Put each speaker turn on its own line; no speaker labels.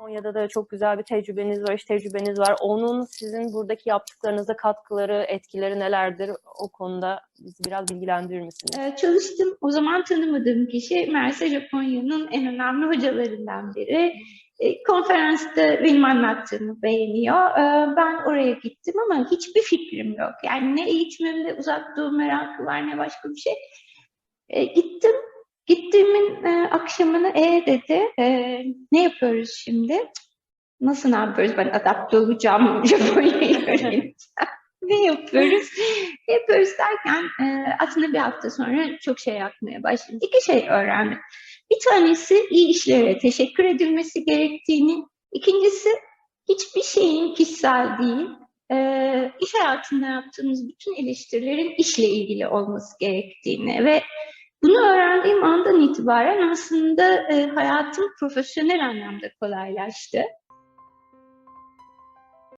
Japonya'da da çok güzel bir tecrübeniz var, iş tecrübeniz var. Onun sizin buradaki yaptıklarınıza katkıları, etkileri nelerdir? O konuda bizi biraz bilgilendirir misiniz?
Ee, çalıştım. O zaman tanımadığım kişi meğerse Japonya'nın en önemli hocalarından biri. Ee, konferansta benim anlattığımı beğeniyor. Ee, ben oraya gittim ama hiçbir fikrim yok. Yani ne eğitimimde uzak doğu merakı var ne başka bir şey. Ee, gittim. Gittiğimin e, akşamını e dedi. "E, ne yapıyoruz şimdi? Nasıl ne yapıyoruz? Ben adapte olacağım Japonya'yı ne yapıyoruz? Ne yapıyoruz derken e, aslında bir hafta sonra çok şey yapmaya başladım. İki şey öğrendim. Bir tanesi iyi işlere teşekkür edilmesi gerektiğini. İkincisi hiçbir şeyin kişisel değil. E, iş hayatında yaptığımız bütün eleştirilerin işle ilgili olması gerektiğini ve bunu öğrendiğim andan itibaren aslında e, hayatım profesyonel anlamda kolaylaştı.